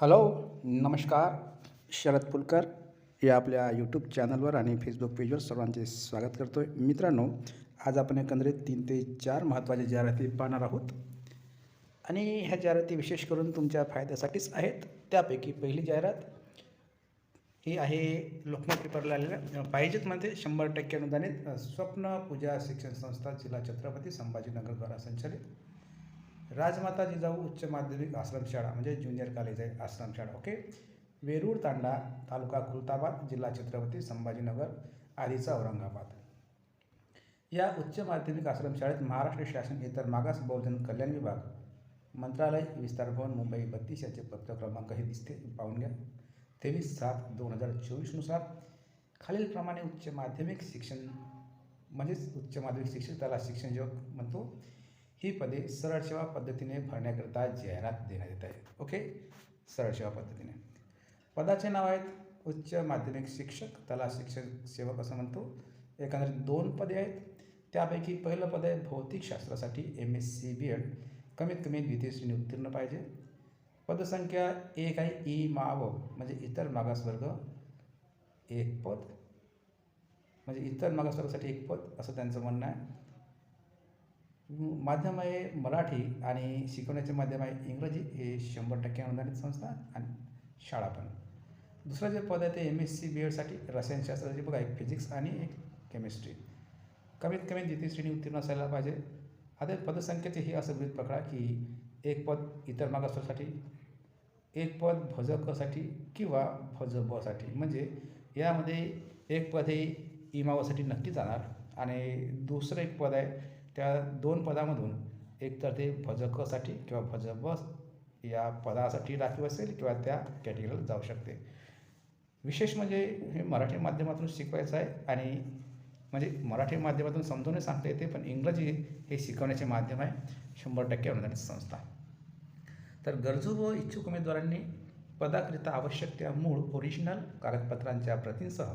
Hello नमस्कार. शरद पुलकर या आपल्या यूट्यूब चॅनलवर आणि फेसबुक पेजवर सर्वांचे स्वागत करतो आहे मित्रांनो आज आपण एकंदरीत तीन ते चार महत्त्वाच्या जाहिराती पाहणार आहोत. आणि ह्या जाहिराती विशेष करून तुमच्या फायद्यासाठीच आहेत. त्यापैकी पहिली जाहिरात ही आहे लोकमत पेपरला आलेल्या पाहिजेतमध्ये शंभर टक्के अनुदानित स्वप्न पूजा शिक्षण संस्था जिल्हा छत्रपती संभाजीनगरद्वारा संचालित. राजमाता जिजाऊ उच्च माध्यमिक आश्रमशाळा म्हणजे ज्युनियर कॉलेज आहे आश्रमशाळा ओके? वेरूळ तांडा तालुका खुलताबाद जिल्हा छत्रपती संभाजीनगर आधीचा औरंगाबाद. या उच्च माध्यमिक आश्रमशाळेत महाराष्ट्र शासन इतर मागास बहुजन कल्याण विभाग मंत्रालय विस्तार भवन मुंबई बत्तीस याचे पत्र क्रमांक हे दिसते पाहून घ्या. तेवीस सात दोन हजार चोवीसनुसार खालीलप्रमाणे उच्च माध्यमिक शिक्षण म्हणजेच उच्च माध्यमिक शिक्षण त्याला शिक्षण जो म्हणतो ही पदे सरळ सेवा पद्धतीने भरण्याकरिता जाहिरात देण्यात येत आहे ओके? सरळ सेवा पद्धतीने. पदाचे नाव आहेत उच्च माध्यमिक शिक्षक त्याला शिक्षक सेवक असं म्हणतो. एकंदरीत दोन पदे आहेत. त्यापैकी पहिलं पद आहे भौतिकशास्त्रासाठी M S C B Ed कमीत कमी द्वितीय श्रेणी उत्तीर्ण पाहिजे. पदसंख्या एक आहे ई माव म्हणजे इतर मागासवर्ग एक पद. म्हणजे इतर मागासवर्गासाठी एक पद असं त्यांचं म्हणणं आहे. माध्यम आहे मराठी आणि शिकवण्याचे माध्यम आहे इंग्रजी. हे शंभर टक्के अनुदानित संस्था आणि शाळा पण. दुसरं जे पद आहे ते एम एस सी बी एडसाठी रसायनशास्त्राचे बघा एक फिजिक्स आणि एक केमिस्ट्री कमीत कमी द्वितीय श्रेणी उत्तीर्ण असायला पाहिजे. आता पदसंख्येचे हे असं गृहित पकडा की एक पद इतर मागासवर्गासाठी एक पद भज कसाठी किंवा भज बसाठी म्हणजे यामध्ये एक पद हे इमावासाठी नक्की जाणार आणि दुसरं एक पद आहे त्या दोन पदामधून एक तर ते भजकसाठी किंवा भजबस या पदासाठी राखीव असेल किंवा त्या कॅटेगरीला जाऊ शकते. विशेष म्हणजे हे मराठी माध्यमातून शिकवायचं आहे आणि म्हणजे मराठी माध्यमातून समजूनही सांगता येते पण इंग्रजी हे शिकवण्याचे माध्यम आहे. शंभर टक्के अनुदानित संस्था. तर गरजू व इच्छुक उमेदवारांनी पदाकरिता आवश्यक त्या मूळ ओरिजिनल कागदपत्रांच्या प्रतींसह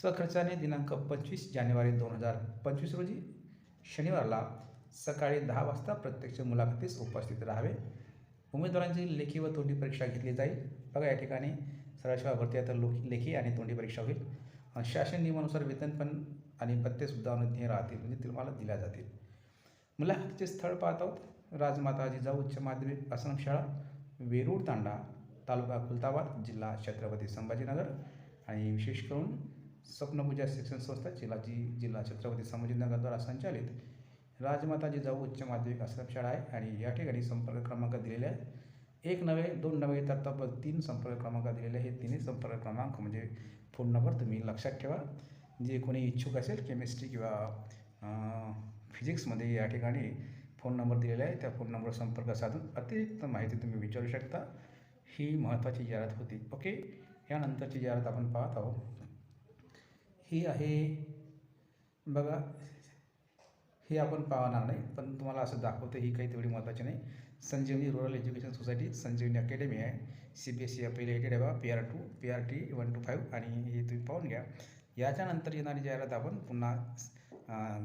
स्वखर्चाने दिनांक पंचवीस जानेवारी दोन हजार पंचवीस रोजी शनिवारला सकाळी दहा वाजता प्रत्यक्ष मुलाखतीस उपस्थित राहावे. उमेदवारांची लेखी व तोंडी परीक्षा घेतली जाईल. बघा या ठिकाणी सरळसेवा भरती आता तर लोक लेखी आणि तोंडी परीक्षा होईल. शासन नियमानुसार वेतन पण आणि पत्तेसुद्धा अनुज्ञेय राहतील म्हणजे तुम्हाला दिल्या जातील. मुलाखतीचे स्थळ पाहत आहोत. राजमाता जिजाऊ उच्च माध्यमिक आश्रमशाळा वेरूळ तांडा तालुका खुलताबाद जिल्हा छत्रपती संभाजीनगर. आणि विशेष करून स्वप्नपूजा शिक्षण संस्था जिल्हाची जिल्हा छत्रपती संभाजीनगरद्वारा संचालित राजमाता जिजाऊ उच्च माध्यमिक आश्रमशाळा आहे आणि या ठिकाणी संपर्क क्रमांक दिलेले आहे एक नव्हे दोन नव्हे तर तब्बल तीन संपर्क क्रमांक दिलेले हे तिन्ही संपर्क क्रमांक म्हणजे फोन नंबर तुम्ही लक्षात ठेवा. जे कोणी इच्छुक असेल केमिस्ट्री किंवा फिजिक्समध्ये या ठिकाणी फोन नंबर दिलेला आहे त्या फोन नंबरवर संपर्क साधून अतिरिक्त माहिती तुम्ही विचारू शकता. ही महत्त्वाची जाहिरात होती. ओके? यानंतरची जाहिरात आपण पाहत आहोत. ही आहे. बघा हे आपण पाहणार नाही पण तुम्हाला असं दाखवतं ही काही तेवढी महत्त्वाची नाही. Sanjivani rural education society Sanjivani academy आहे. C B S E affiliated आहे बा P R two P R T one two five आणि हे तुम्ही पाहून घ्या. याच्यानंतर येणारी जाहिरात आपण पुन्हा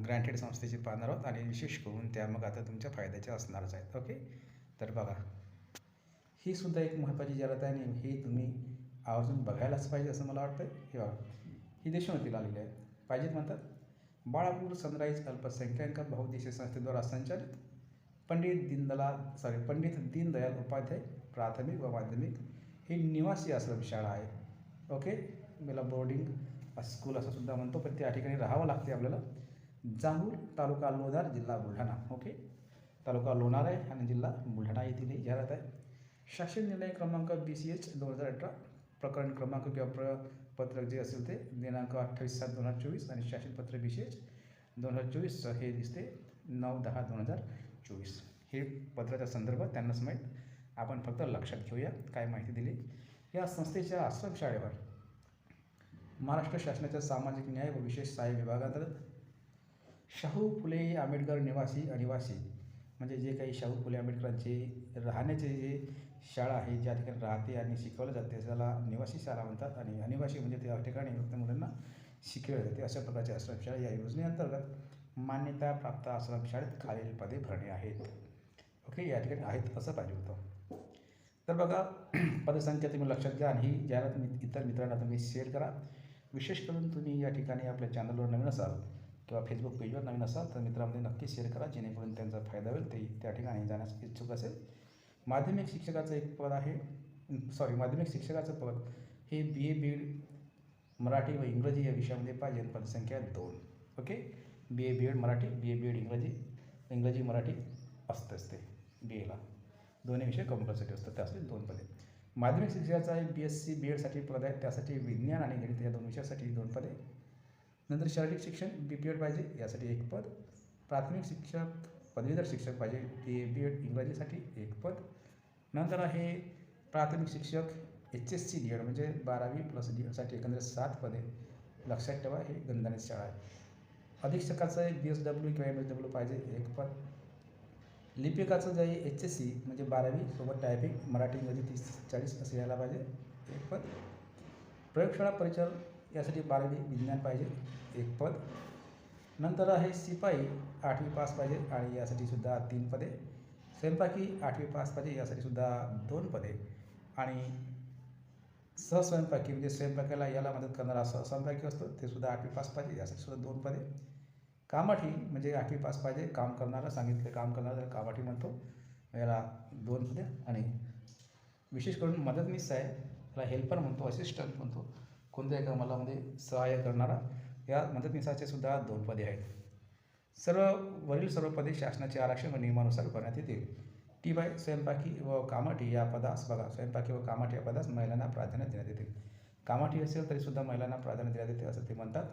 ग्रँटेड संस्थेची पाहणार आहोत आणि विशेष करून त्या मग आता तुमच्या फायद्याच्या असणारच आहेत. ओके? तर बघा ही सुद्धा एक महत्त्वाची जाहिरात आहे आणि ही तुम्ही आवर्जून बघायलाच पाहिजे असं मला वाटतं हे बघा ही देशोन्नतीला आलेली आहेत. पाहिजेत म्हणतात बाळापूर सनराईज अल्पसंख्याक बहुउद्देशीय संस्थेद्वारा संचालित पंडित दीनदला सॉरी पंडित दीनदयाल उपाध्याय प्राथमिक व माध्यमिक ही निवासी आश्रमशाळा आहे. ओके? मला बोर्डिंग स्कूल असं सुद्धा म्हणतो पण त्या ठिकाणी राहावं लागते आपल्याला. जांभूर तालुका लोणार जिल्हा बुलढाणा. ओके? तालुका लोणार आहे आणि जिल्हा बुलढाणा येथील ही जाहिरात आहे. शासन निर्णय क्रमांक बी सी एच दोन हजार अठरा प्रकरण क्रमांक किंवा प्र पत्रक जे असेल ते दिनांक अठ्ठावीस सात दोन हजार चोवीस आणि शासनपत्र विशेष दोन हजार चोवीस हे दिसते नऊ दहा दोन हजार चोवीस. हे पत्राचा संदर्भ त्यांनाच माहीत आपण फक्त लक्षात घेऊया काय माहिती दिली. या संस्थेच्या आश्रमशाळेवर महाराष्ट्र शासनाच्या सामाजिक न्याय व विशेष सहाय्य विभागांतर्गत शाहू फुले आंबेडकर निवासी अनिवासी म्हणजे जे काही शाहू फुले आंबेडकरांचे राहण्याचे जे शाळा आहे ज्या ठिकाणी राहते आणि शिकवलं जाते त्याला निवासी शाळा म्हणतात आणि अनिवासी म्हणजे त्या ठिकाणी फक्त मुलांना शिकवले जाते. अशा प्रकारच्या आश्रमशाळा या योजनेअंतर्गत मान्यताप्राप्त आश्रमशाळेत खालील पदे भरणे आहेत. ओके या ठिकाणी आहेत असं पाहिजे होतं. तर बघा पदसंख्या तुम्ही लक्षात घ्या आणि ही जाहिरात इतर मित्रांना तुम्ही शेअर करा. विशेष करून तुम्ही या ठिकाणी आपल्या चॅनलवर नवीन असाल किंवा फेसबुक पेजवर नवीन असाल तर मित्रांमध्ये नक्की शेअर करा जेणेकरून त्यांचा फायदा होईल ते त्या ठिकाणी जाण्यास इच्छुक असेल. माध्यमिक शिक्षकाचं एक पद आहे. सॉरी माध्यमिक शिक्षकाचं पद हे बी ए बी एड मराठी व इंग्रजी या विषयामध्ये पाहिजे. पदसंख्या दोन. Okay B A B Ed Marathi B A B Ed इंग्रजी. इंग्रजी मराठी असतेच ते बी एला दोन्ही विषय कंपल्सरी असतात. त्यासाठी दोन पदे. माध्यमिक शिक्षकाचा एक बी एस सी बी एडसाठी पद आहे. त्यासाठी विज्ञान आणि गणित या दोन विषयासाठी दोन पदे. नंतर शारीरिक शिक्षण बी पी एड पाहिजे. यासाठी एक पद. प्राथमिक शिक्षक पदवीधर शिक्षक पाहिजे. ते ए बी एड इंग्रजीसाठी एक पद. नंतर आहे प्राथमिक शिक्षक H S C D Ed म्हणजे बारावी प्लस डी एडसाठी एकंदरीत सात पदे. लक्षात ठेवा हे गंधानीत शाळा आहे. अधीक्षकाचं बी एस डब्ल्यू किंवा एम एस डब्ल्यू पाहिजे एक पद. लिपिकाचं जे आहे एच एस सी म्हणजे बारावी सोबत टायपिंग मराठी इंग्रजी तीस चाळीस असं यायला पाहिजे एक पद. प्रयोगशाळा परिचर यासाठी बारावी विज्ञान पाहिजे एक पद. नंतर आहे शिपाई आठवी पास पाहिजे आणि यासाठी सुद्धा तीन पदे. स्वयंपाकी आठवी पास पाहिजे यासाठी सुद्धा दोन पदे. आणि सहस्वयंपाकी म्हणजे स्वयंपाकाला याला मदत करणारा सहस्वयंपाकी असतो ते सुद्धा आठवी पास पाहिजे यासाठी सुद्धा दोन पदे. कामाठी म्हणजे आठवी पास पाहिजे काम करणारा सांगितले काम करणारा त्याला कामाठी म्हणतो याला दोन पदे. आणि विशेष करून मदतनीस आहे त्याला हेल्पर म्हणतो असिस्टंट म्हणतो. कोणत्याही कामाला म्हणजे सहाय्य करणारा. या मदतनीसाचे सुद्धा दोन पदे आहेत. सर्व वरील सर्व पदे शासनाचे आरक्षण व नियमानुसार भरण्यात येतील. टी बाय स्वयंपाकी व कामाठी या पदास बघा स्वयंपाकी व कामाठी या पदास महिलांना प्राधान्य देण्यात येते. कामाठी असेल तरीसुद्धा महिलांना प्राधान्य देण्यात येते असं ते म्हणतात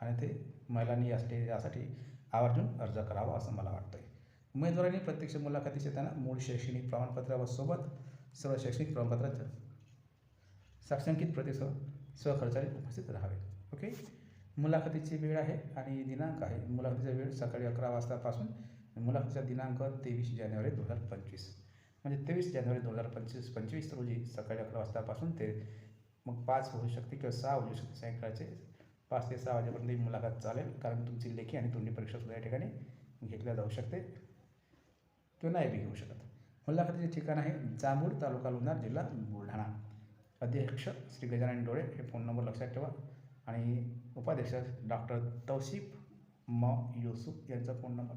आणि ते महिलांनी यासाठी यासाठी आवर्जून अर्ज करावा असं मला वाटतं आहे उमेदवारांनी प्रत्यक्ष मुलाखतीस येताना मूळ शैक्षणिक प्रमाणपत्र व सोबत सर्व शैक्षणिक प्रमाणपत्राच्या साक्षांकित प्रतिसह स्वखर्चाने उपस्थित राहावे. ओके? मुलाखतीची वेळ आहे आणि दिनांक आहे. मुलाखतीचा वेळ सकाळी अकरा वाजतापासून मुलाखतीचा दिनांक तेवीस जानेवारी दोन हजार पंचवीस. म्हणजे तेवीस जानेवारी दोन हजार पंचवीस पंचवीस रोजी सकाळी अकरा वाजतापासून ते मग पाच होऊ शकते किंवा सहा होऊ शकते. सायंकाळचे पाच ते सहा वाजेपर्यंत ही मुलाखत चालेल. कारण तुमची लेखी आणि तोंडी परीक्षासुद्धा या ठिकाणी घेतल्या जाऊ शकते किंवा नाही बी घेऊ शकत. मुलाखतीचे ठिकाण आहे जांभूळ तालुका लोणार जिल्हा बुलढाणा. अध्यक्ष श्री गजानन डोळे हे फोन नंबर लक्षात ठेवा. आणि उपाध्यक्ष डॉक्टर तौसिफ म युसुफ यांचा फोन नंबर.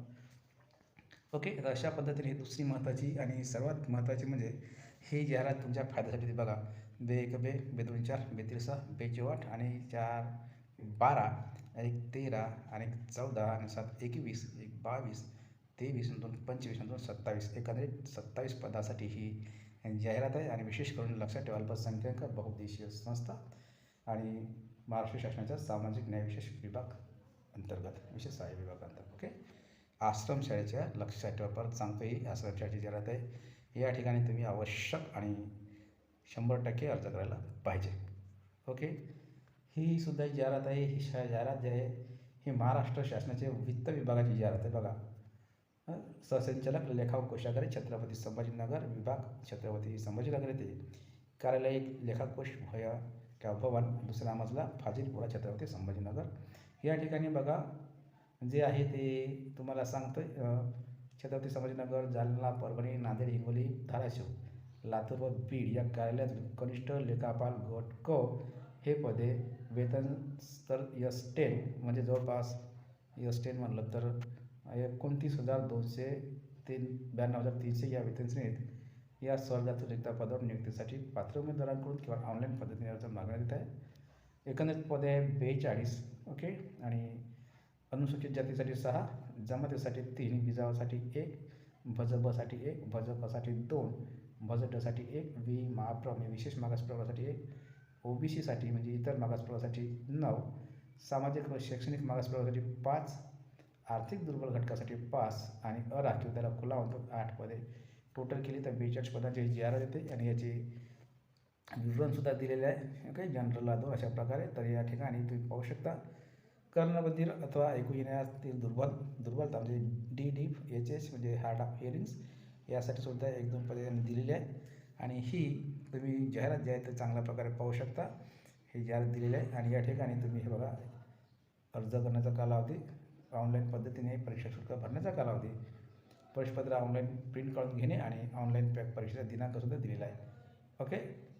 ओके तर अशा पद्धतीने ही दुसरी महत्त्वाची आणि सर्वात महत्त्वाची म्हणजे ही जाहिरात तुमच्या फायद्यासाठी बघा. बे एक बे बे दोन चार बे बेचेवाट बे आणि चार बारा एक तेरा आणि एक चौदा आणि सात एकवीस एक बावीस तेवीस दोन पंचवीस दोन सत्तावीस. एकंदरीत सत्तावीस पदासाठी ही जाहिरात आहे आणि विशेष करून लक्षात ठेवा अल्पसंख्याक बहुउद्देशीय संस्था आणि महाराष्ट्र शासनाचा सामाजिक न्याय विशेष विभाग अंतर्गत विशेष सहाय्य विभाग अंतर्गत ओके आश्रमशाळेच्या लक्षात ठेवा परत सांगतो ही आश्रमशाळेची जाहिरात आहे या ठिकाणी तुम्ही आवश्यक आणि शंभर टक्के अर्ज करायला पाहिजे ओके ही सुद्धा जाहिरात आहे ही शा जाहिरात जी आहे ही महाराष्ट्र शासनाचे वित्त विभागाची जाहिरात आहे बघा. सहसंचालक लेखा व कोशागारे छत्रपती संभाजीनगर विभाग छत्रपती संभाजीनगर येथे कार्यालय लेखाकोश भया किंवा भवन दुसरा मजला फाजिलपुरा छत्रपती संभाजीनगर. या ठिकाणी बघा जे आहे ते तुम्हाला सांगतो आहे छत्रपती संभाजीनगर जालना परभणी नांदेड हिंगोली धाराशिव लातूर व बीड या कार्यालयात कनिष्ठ लेखापाल गट क हे पदे वेतन स्तर यस टेन म्हणजे जवळपास यस टेन म्हणलं तर एकोणतीस हजार दोनशे तीन ब्याण्णव हजार तीनशे या वेतन श्रेणीत या स्वर्गातील रिक्त पदावर नियुक्तीसाठी पात्र उमेदवारांकडून किंवा ऑनलाईन पद्धतीने अर्ज मागण्यात येत आहे. एकंदरीत पदे आहे बेचाळीस ओके आणि अनुसूचित जातीसाठी सहा जमातीसाठी तीन विजावासाठी एक भजबसाठी एक भजपासाठी दोन भजटसाठी एक वी महाप्रम विशेष मागास प्रवर्गासाठी एक ओबीसीसाठी म्हणजे इतर मागास प्रवर्गासाठी नऊ सामाजिक व शैक्षणिक मागास प्रवर्गासाठी पाच आर्थिक दुर्बल घटकासाठी पाच आणि अराखीव त्याला खुला म्हणतो आठ पदे. टोटल केली तर बेचाळीस पदांची जी आर येते आणि याचे विवरणसुद्धा दिलेले आहे. ओके जनरल दोन अशा प्रकारे. तर या ठिकाणी तुम्ही पाहू शकता. कर्णबधीर अथवा ऐकू येण्यातील दुर्बल दुर्बलता म्हणजे डी डी एच एस म्हणजे हार्ट ऑफ हिअरिंग्स यासाठी सुद्धा एक दोन पदे त्यांनी दिलेली आहे. आणि ही तुम्ही जाहिरात जी आहे ते चांगल्या प्रकारे पाहू शकता. ही जाहिरात दिलेली आहे. आणि या ठिकाणी तुम्ही हे बघा. अर्ज करण्याचा कालावधी ऑनलाईन पद्धतीने परीक्षा शुल्क भरण्याचा कालावधी प्रवेशपत्र ऑनलाईन प्रिंट काढून घेणे आणि ऑनलाईन पॅक परीक्षेचा दिनांकसुद्धा दिलेला आहे. ओके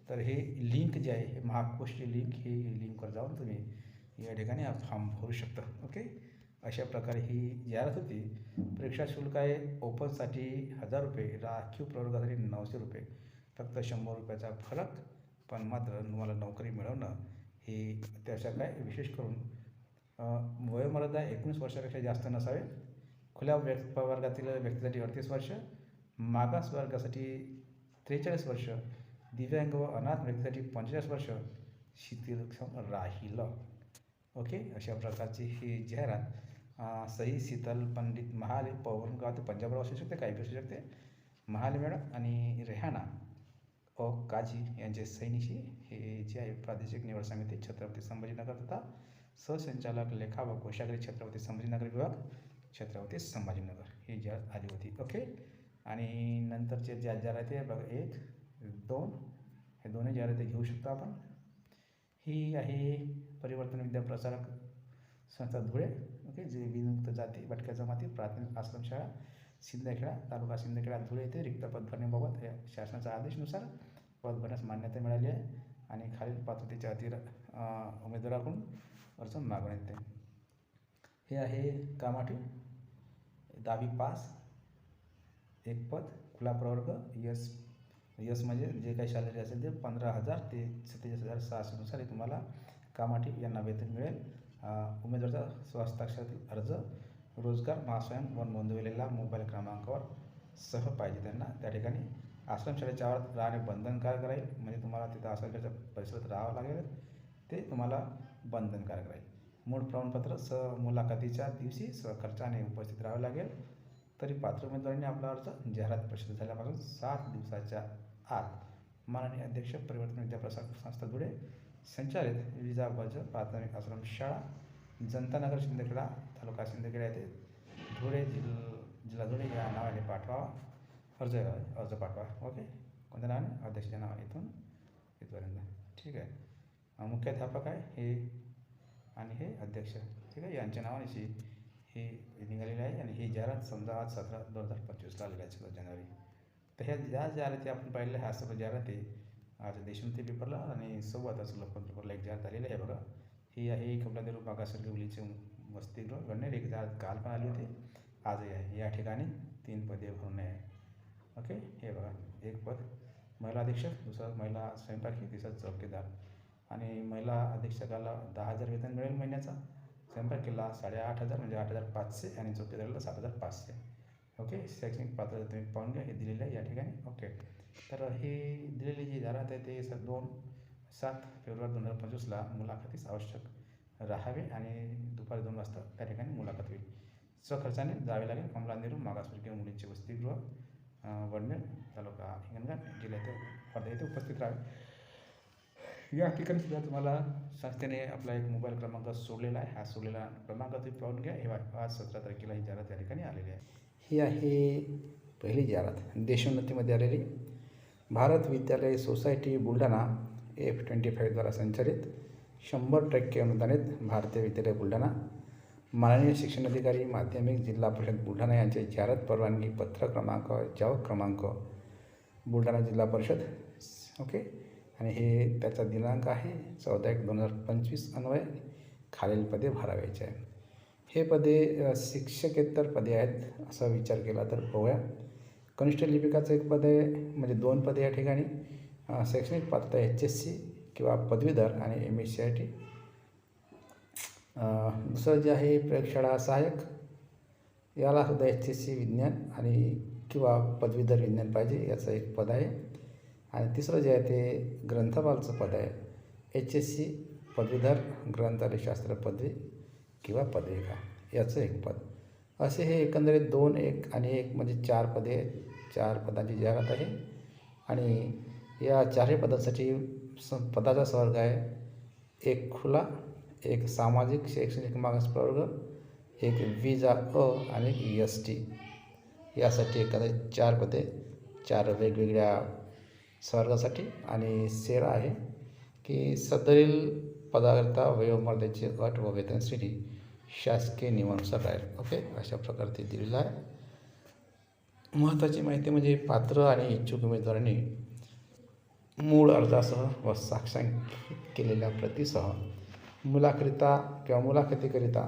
तर हे लिंक जे आहे हे महाकोशची लिंक ही लिंकवर जाऊन तुम्ही या ठिकाणी हा फॉर्म भरू शकता. ओके अशा प्रकारे ही जाहिरात होती परीक्षा शुल्क आहे ओपनसाठी हजार रुपये राखीव प्रवर्गासाठी नऊशे रुपये. फक्त शंभर रुपयाचा फरक पण मात्र तुम्हाला नोकरी मिळवणं हे त्याच्या काय विशेष करून वयोमर्यादा एकोणीस वर्षापेक्षा जास्त नसावे. खुल्या व्य प्रवर्गातील व्यक्तीसाठी अडतीस वर्ष मागास वर्गासाठी त्रेचाळीस वर्ष दिव्यांग व अनाथ व्यक्तीसाठी पंचेचाळीस वर्ष शिथिलक्षम राहिलं. ओके? अशा प्रकारची ही जाहिरात सई शीतल पंडित महाले पवन गाव ते पंजाबराव असू शकते काही असू शकते. महाले मॅडम आणि रेहाना ओ काजी यांचे सैनिशी हे जे आहे प्रादेशिक निवड समिती छत्रपती संभाजीनगर तथा सहसंचालक लेखा व कोशागरी छत्रपती संभाजीनगर विभाग छत्रपती संभाजीनगर ही जाहिरात आली होती. ओके आणि नंतरचे ज्या जाहिराती आहे बघा एक दोन हे दोन्ही जाहिराती घेऊ शकतो आपण. ही आहे परिवर्तन विद्याप्रसारक संस्था धुळे ओके जे विमुक्त जाती भटक्या जमाती प्राथमिक आश्रमशाळा सिंदखेडा तालुका सिंदखेडा धुळे येथे रिक्त पद भरण्याबाबत या शासनाच्या आदेशानुसार पद भरण्यास मान्यता मिळाली आहे. आणि खालील पात्रतेच्या अति उमेदवाराकडून अर्ज मागण्यात येते. हे आहे कामाठी. दहावी पास एक पद खुला प्रवर्ग यस यस म्हणजे जे काही सॅलरी असेल ते पंधरा हजार ते सत्तेचाळीस हजार सहाशेनुसार हे तुम्हाला कामाठी यांना वेतन मिळेल. उमेदवाराचा स्वहस्ताक्षरातील अर्ज रोजगार महास्वयं व नोंदवलेला मोबाईल क्रमांकावर सह पाहिजे त्यांना. त्या ठिकाणी आश्रमशाळेच्या आवारात राहणे बंधनकारक राहील. म्हणजे तुम्हाला तिथं आश्रमशाळेच्या परिसरात राहावं लागेल. ते तुम्हाला बंधनकारक राहील. मूळ प्रमाणपत्र स मुलाखतीच्या दिवशी स्वखर्चाने उपस्थित राहावे लागेल. तरी पात्र उमेदवारांनी आपला अर्ज जाहिरात प्रसिद्ध झाल्यापासून सात दिवसाच्या आत माननीय अध्यक्ष परिवर्तन विद्याप्रसार संस्था धुळे संचालित विजाबाज प्राथमिक आश्रम शाळा जनतानगर शिंदखेडा तालुका शिंदखेडा येथे धुळे जिल जिल्हा धुळे या नावाने पाठवावा अर्ज अर्ज पाठवा. ओके? कोणत्या नावाने? अध्यक्षाच्या नावाने इथून इथपर्यंत. ठीक आहे. मुख्य मुख्याध्यापक आहे हे आणि हे अध्यक्ष ठीक आहे यांच्या नावाने ही निघालेली आहे आणि ही जाहिरात समजा आज सतरा दोन हजार पंचवीसला आलेली आहे सतरा जानेवारी. तर ह्या ज्या जाहिराती आपण पाहिलेल्या ह्या सर्व जाहिराती आज देशमुख पेपरला आणि सोबतच लोकमत पेपरला एक जाहिरात आलेली आहे बघा. ही आहे कमलादेव मागासवर्गीय मुलीचे वसतिगृह. गणेर एक जाहिरात काल पण आली होती आजही आहे. या ठिकाणी तीन पदे भरणे आहे. ओके? हे बघा एक पद. महिला अधीक्षक दुसरा महिला स्वयंपाकी तिसरा चौकीदार. आणि महिला अधीक्षकाला दहा हजार वेतन मिळेल महिन्याचा. स्वयंपाकीला साडेआठ हजार म्हणजे आठ हजार पाचशे आणि चौकीदाराला सात हजार पाचशे. ओके? शैक्षणिक पात्रता तुम्ही पाहून घ्या हे दिलेलं आहे या ठिकाणी. ओके. तर हे दिलेली जी जाहिरात आहे ते सर दोन सात फेब्रुवारी दोन हजार पंचवीसला मुलाखतीस आवश्यक राहावे आणि दुपारी दोन वाजता त्या ठिकाणी मुलाखत होईल. स्वखर्चाने जावे लागेल. कमला नेहरू मागासवर्गीय मुलींचे वसतिगृह वडनेर तालुका हिंगणघाट जिल्ह्यात वर्धा येथे उपस्थित राहावे. या ठिकाणी सुद्धा तुम्हाला संस्थेने आपला एक मोबाईल क्रमांक सोडलेला आहे. हा सोडलेला क्रमांक तुम्ही पाहून घ्या. हे पाच आज सतरा तारखेला ही जाहिरात या ठिकाणी आलेली आहे. ही आहे पहिली जाहिरात. देशोन्नतीमध्ये आलेली. Bharat Vidyalaya society Buldhana F twenty फाईव्हद्वारा संचालित. शंभर टक्के अनुदानित भारतीय विद्यालय बुलढाणा. माननीय शिक्षण अधिकारी माध्यमिक जिल्हा परिषद बुलढाणा यांचे जाहिरात परवानगी पत्र क्रमांक जावक क्रमांक बुलढाणा जिल्हा परिषद. ओके? आणि हे त्याचा दिनांक आहे चौदा एक दोन हजार पंचवीस अन्वय खालील पदे भरावायचे आहे हे पदे शिक्षकेतर पदे आहेत असा विचार केला तर पाहूया. कनिष्ठ लिपिकाचं एक पद आहे म्हणजे दोन पदे या ठिकाणी शैक्षणिक पात्रता एच एस सी किंवा पदवीधर आणि M S C I T दुसरं जे आहे प्रयोगशाळा सहाय्यक याला सुद्धा एच एस सी विज्ञान आणि किंवा पदवीधर विज्ञान पाहिजे याचं एक पद आहे. आणि तिसरं जे आहे ते ग्रंथपालचं पद आहे. एच एस सी पदवीधर ग्रंथालयशास्त्र पदवी किंवा पदविका याचं एक पद. असे हे एकंदरीत दोन एक आणि एक म्हणजे चार पदे चार पदांची जाहिरात आहे. आणि या चारही पदासाठी स पदाचा स्वर्ग आहे. एक खुला एक सामाजिक शैक्षणिक मागास प्रवर्ग एक विजा अ आणि एक एस टी. यासाठी एखादे चार पदे चार वेगवेगळ्या स्वर्गासाठी आणि सेरा आहे की सदरील पदाकरता वयोमर्यादेची अट व वेतनश्रेणी शासकीय नियमानुसार राहील. ओके? अशा प्रकारे ते दिलेलं आहे. महत्त्वाची माहिती म्हणजे पात्र आणि इच्छुक उमेदवारांनी मूळ अर्जासह व साक्षांकित केलेल्या प्रतिसह मुलाकरिता किंवा मुलाखतीकरिता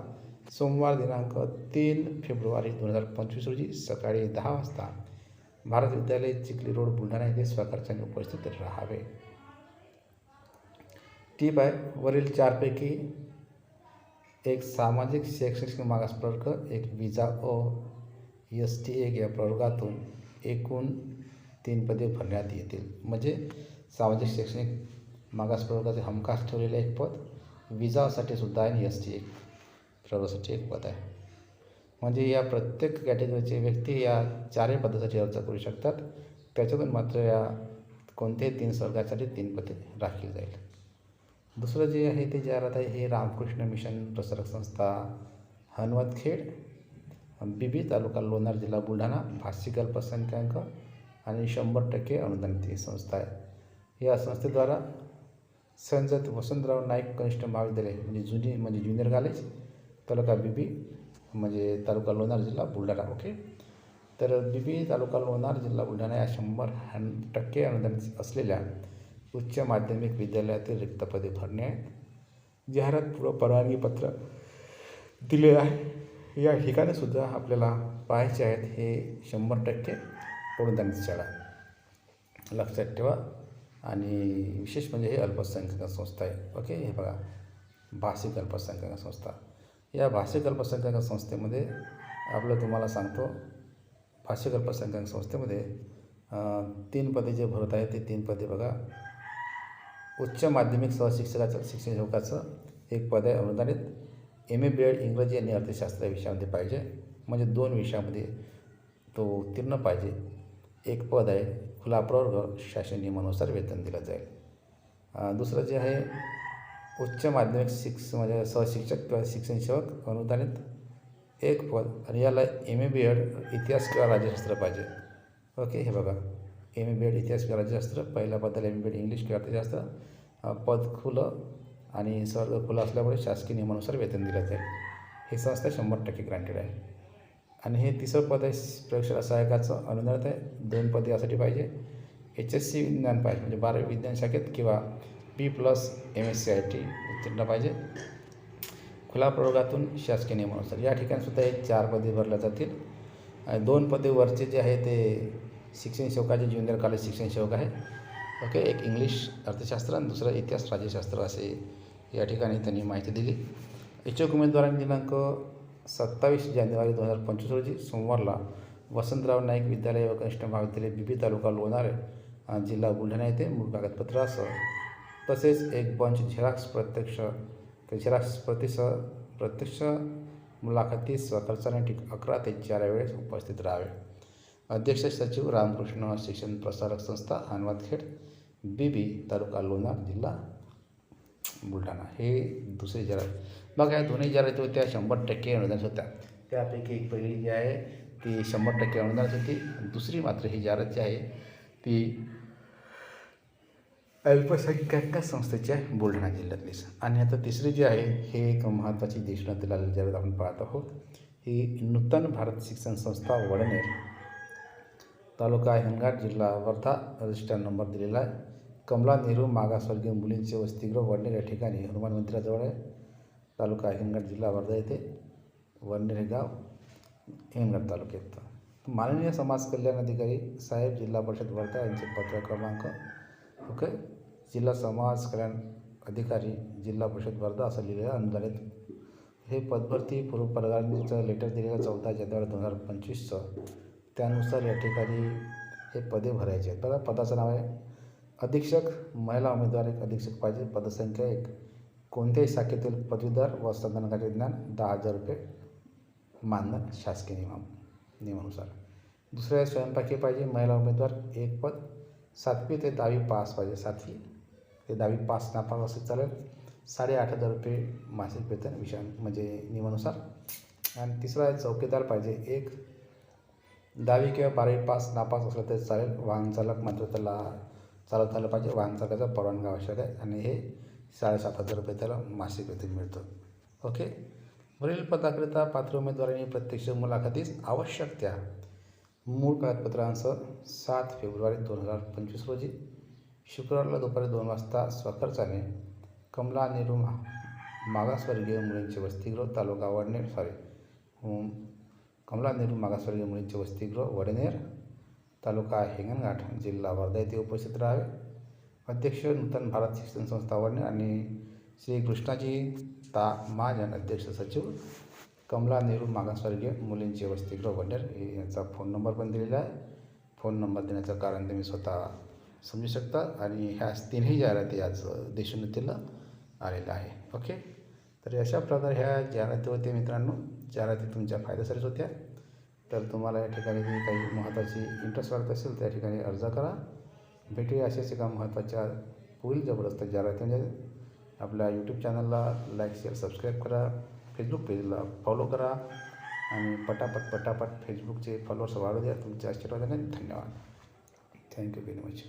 सोमवार दिनांक तीन फेब्रुवारी दोन हजार पंचवीस रोजी सकाळी दहा वाजता भारत विद्यालय चिखली रोड बुलढाणा येथे स्वखर्चाने उपस्थित राहावे. टीप आहे वरील चारपैकी एक सामाजिक शैक्षणिक मागास प्रवर्ग एक विजा ओ एस टी एक या प्रवर्गातून एकूण तीन पदे भरण्यात येतील. म्हणजे सामाजिक शैक्षणिक मागास प्रवर्गाचे हमखास ठेवलेले एक पद विजासाठी सुद्धा आहे आणि एस टी एक प्रवर्गासाठी एक पद आहे. म्हणजे या प्रत्येक कॅटेगरीचे व्यक्ती या चारही पदासाठी अर्ज करू शकतात. त्याच्यातून मात्र या कोणत्याही तीन स्वर्गासाठी तीन पदे राखली जाईल. दुसरं जे आहे ते जाहिरात आहे हे रामकृष्ण मिशन प्रसारक संस्था हनवतखेड बीबी तालुका लोणार जिल्हा बुलढाणा भाषिक अल्पसंख्याक आणि शंभर टक्के अनुदानित ही संस्था आहे. या संस्थेद्वारा संजत वसंतराव नाईक कनिष्ठ महाविद्यालय म्हणजे जुनी म्हणजे ज्युनियर कॉलेज तालुका बीबी म्हणजे तालुका लोणार जिल्हा बुलढाणा ओके तर बी तालुका लोणार जिल्हा बुलढाणा या शंभर हॅन टक्के अनुदानित असलेल्या उच्च माध्यमिक विद्यालयातील रिक्त पदे भरणे आहेत. जाहिरात पूर्व परवानगी पत्र दिले आहे. या ठिकाणीसुद्धा आपल्याला पाहायचे आहेत हे शंभर टक्के अनुदानित शाळा. लक्षात ठेवा. आणि विशेष म्हणजे हे अल्पसंख्याक संस्था आहे ओके हे बघा. भाषिक अल्पसंख्याक संस्था. या भाषिक अल्पसंख्याक संस्थेमध्ये आपलं तुम्हाला सांगतो. भाषिक अल्पसंख्याक संस्थेमध्ये तीन पदे जे भरत आहे ते तीन पदे बघा. उच्च माध्यमिक सहशिक्षकाचं शिक्षण सेवकाचं एक पद आहे अनुदानित. एम ए बी एड इंग्रजी आणि अर्थशास्त्र या विषयामध्ये पाहिजे. म्हणजे दोन विषयामध्ये तो उत्तीर्ण पाहिजे. एक पद आहे खुला प्रवर्ग शासन नियमानुसार वेतन दिलं जाईल. दुसरं जे आहे उच्च माध्यमिक शिक्ष म्हणजे सहशिक्षक किंवा शिक्षण सेवक अनुदानित एक पद आणि याला एम ए बी एड इतिहास किंवा राज्यशास्त्र पाहिजे. ओके हे बघा. एम ए बी एड इतिहास किंवा राज्यशास्त्र पहिल्या पदाला M A B Ed English किंवा अर्थशास्त्र पद खुलं आणि सर्व खुलं असल्यामुळे शासकीय नियमानुसार वेतन दिलं जाईल. ही संस्था शंभर टक्के ग्रांटेड आहे. आणि हे तिसरं पद आहे प्रयोगशाळा सहायकाचं अनुदानित आहे. दोन पदे यासाठी पाहिजे. एच एस सी विज्ञान पाहिजे म्हणजे बारावी विज्ञान शाखेत किंवा P plus M S C I T उत्तीर्ण पाहिजे. खुला प्रयोगातून शासकीय नियमानुसार. या ठिकाणीसुद्धा हे चार पदे भरल्या जातील. आणि दोन पदे वरचे जे आहे ते शिक्षण सेवकाचे ज्युनियर कॉलेज शिक्षण सेवक आहे. ओके एक इंग्लिश अर्थशास्त्र आणि दुसरं इतिहास राज्यशास्त्र असे या ठिकाणी त्यांनी माहिती दिली. इच्छुक उमेदवारांनी दिनांक सत्तावीस जानेवारी दोन हजार पंचवीस रोजी सोमवारला वसंतराव नाईक विद्यालय व कनिष्ठ महाविद्यालय बीबी तालुका लोणार जिल्हा बुलढाणा येथे मूळ कागदपत्रासह तसेच एक बंच झेरॉक्स प्रत्यक्ष. झेरॉक्स प्रतिसह प्रत्यक्ष मुलाखतीस स्वखर्चाने ठीक अकरा ते चार वेळेस उपस्थित राहावे. अध्यक्ष सचिव रामकृष्ण शिक्षण प्रसारक संस्था हनुमानखेड बी बी तालुका लोणार जिल्हा बुलढाणा. हे दुसरी जरा मग या दोन्ही जाहिराती होत्या शंभर टक्के अनुदान होत्या. त्यापैकी एक पहिली जी आहे ती शंभर टक्के अनुदान होती. दुसरी मात्र ही जाहिरात जी आहे ती अल्पसंख्याक संस्थेची आहे बुलढाणा जिल्ह्यातलीच आणि आता तिसरी जी आहे हे एक महत्त्वाची देशनातील आलेली आपण पाहत आहोत ही नूतन भारत शिक्षण संस्था वडनेर तालुका हिंगणघाट जिल्हा वर्धा रजिस्टर नंबर दिलेला आहे. कमला नेहरू मागासवर्गीय मुलींचे वसतिगृह वडनेर या ठिकाणी हनुमान मंदिराजवळ आहे. तालुका हिंगणघाट जिल्हा वर्धा येथे वडनेर हे गाव हिंगणघाट तालुक्यात. माननीय समाज कल्याण अधिकारी साहेब जिल्हा परिषद वर्धा यांचे पत्र क्रमांक ओके? जिल्हा समाज कल्याण अधिकारी जिल्हा परिषद वर्धा असं लिहिलेलं आहे. अनुदानित हे पदभरती पूर्व परवानगीचं लेटर दिलेलं चौदा जानेवारी दोन हजार पंचवीसचं. त्यानुसार या ठिकाणी हे पदे भरायचे आहेत. बघा पदाचं नाव आहे. अधीक्षक महिला उमेदवार एक अधीक्षक पाहिजे पदसंख्या एक. कोणत्याही शाखेतील पदवीधर व संगणकाचे ज्ञान दहा हजार रुपये मानधन शासकीय नियमा नियमानुसार. दुसऱ्या स्वयंपाकी पाहिजे महिला उमेदवार एक पद. सातवी ते दहावी पास पाहिजे सातवी. ते दहावी पास नापास असेल चालेल. साडेआठ हजार रुपये मासिक वेतन विषय म्हणजे नियमानुसार. आणि तिसरा आहे चौकीदार पाहिजे. एक दहावी किंवा बारावी पास नापास असलं तरी चालेल. वाहन चालक मात्र त्याला चालत आलं पाहिजे. वाहन चालकाचा परवानगी आवश्यक आहे. आणि हे साडेसात हजार रुपये त्याला मासिक वेतन मिळतं. ओके? वरील पदाकरिता पात्र उमेदवारांनी प्रत्यक्ष मुलाखतीस आवश्यक त्या मूळ कागदपत्रांसह सात फेब्रुवारी दोन हजार पंचवीस रोजी. शुक्रवारला दुपारी दोन वाजता स्वखर्चाने कमला नेहरू मा मागासवर्गीय मुलींचे वसतिगृह तालुका वडनेर सॉरी कमला नेहरू मागासवर्गीय मुलींचे वसतिगृह वडनेर तालुका हिंगणघाट जिल्हा वर्धा येथे उपस्थित राहावे. अध्यक्ष नूतन भारत शिक्षण संस्था वडनेर आणि श्री कृष्णाजी ता महाजन अध्यक्ष सचिव कमला नेहरू मागासवर्गीय मुलींचे वसतिगृह वडनेर हे यांचा फोन नंबर पण दिलेला आहे. फोन नंबर देण्याचं कारण तुम्ही स्वतः समजू शकता आणि ह्या तीनही जाहिराती आज देशोन्नतीला आलेल्या आहे. ओके? तर अशा प्रकारे ह्या जाहिराती होत्या मित्रांनो जाहिराती तुमच्या फायद्यासाठीच होत्या. तर तुम्हाला या ठिकाणी काही महत्त्वाची इंटरेस्ट वाटत असेल त्या ठिकाणी अर्ज करा. भेटूया अशाच एका महत्त्वाच्या पुढील जबरदस्त जाहिराती. म्हणजे आपल्या यूट्यूब चॅनलला लाईक शेअर सबस्क्राईब करा. फेसबुक पेजला फॉलो करा. आणि पटापट पटापट फेसबुकचे फॉलोअर्स वाढू द्या. तुमच्या आशीर्वादाने धन्यवाद. Thank you very much